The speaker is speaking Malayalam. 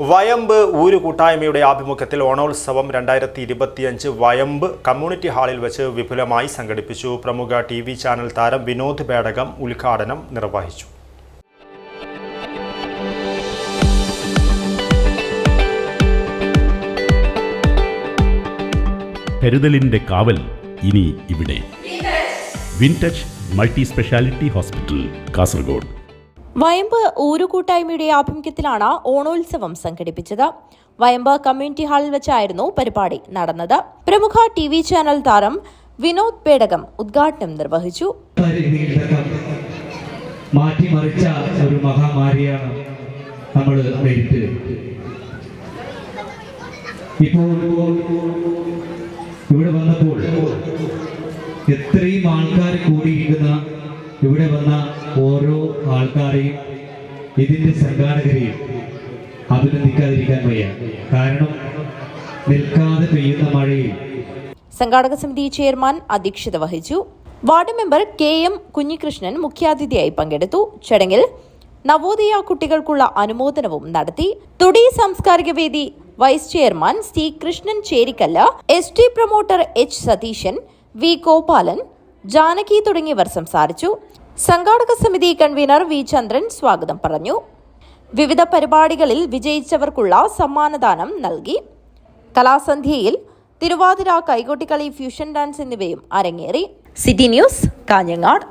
വയമ്പ് ഊരു കൂട്ടായ്മയുടെ ആഭിമുഖ്യത്തിൽ ഓണോത്സവം രണ്ടായിരത്തി ഇരുപത്തിയഞ്ച് വയമ്പ് കമ്മ്യൂണിറ്റി ഹാളിൽ വെച്ച് വിപുലമായി സംഘടിപ്പിച്ചു. പ്രമുഖ ടി വി ചാനൽ താരം വിനോദ് പേടകം ഉദ്ഘാടനം നിർവഹിച്ചു. കരുതലിന്റെ കാവൽ ഇനി ഇവിടെ. Wintouch multi speciality hospital Kasaragod. വയമ്പ് ഊരുകൂട്ടായ്മയുടെ ആഭിമുഖ്യത്തിലാണ് ഓണോത്സവം സംഘടിപ്പിച്ചത്. വയമ്പ് കമ്മ്യൂണിറ്റി ഹാളിൽ വെച്ചായിരുന്നു പരിപാടി നടന്നത്. പ്രമുഖ ടി വി ചാനൽ താരം വിനോദ് പേടകം ഉദ്ഘാടനം നിർവഹിച്ചു. മാറ്റിമറിച്ച ഒരു മഹാമാരിയാണ് നമ്മൾ നേരിട്ട് ഇപ്പോൾ ഇവിടെ വന്നപ്പോൾ എത്രയും ആൾക്കാർ കൂടിയിരിക്കുന്ന ഇവിടെ വന്ന ഓരോ ആൾക്കാരെയും ഇതിന്റെ സംഘാടകരെയും അഭിനന്ദിക്കാതിരിക്കാൻ വയ്യ. കാരണം നിൽക്കാതെ പെയ്യുന്ന മഴയിൽ സംഘാടക സമിതി ചെയർമാൻ അധ്യക്ഷത വഹിച്ചു. Ward member K M Kunhikrishnan മുഖ്യാതിഥിയായി പങ്കെടുത്തു. ചടങ്ങിൽ നവോദയ കുട്ടികൾക്കുള്ള അനുമോദനവും നടത്തി. തുടി സാംസ്കാരിക വേദി vice chairman C Krishnan ചേരിക്കല്ല S T promoter H Satheesan V Gopalan Janaki തുടങ്ങിയവർ സംസാരിച്ചു. സംഘാടക സമിതി കൺവീനർ വി ചന്ദ്രൻ സ്വാഗതം പറഞ്ഞു. വിവിധ പരിപാടികളിൽ വിജയിച്ചവർക്കുള്ള സമ്മാനദാനം നൽകി. കലാസന്ധ്യയിൽ തിരുവാതിര കൈകൊട്ടിക്കളി ഫ്യൂഷൻ ഡാൻസ് എന്നിവയും അരങ്ങേറി. City news Kanhangad.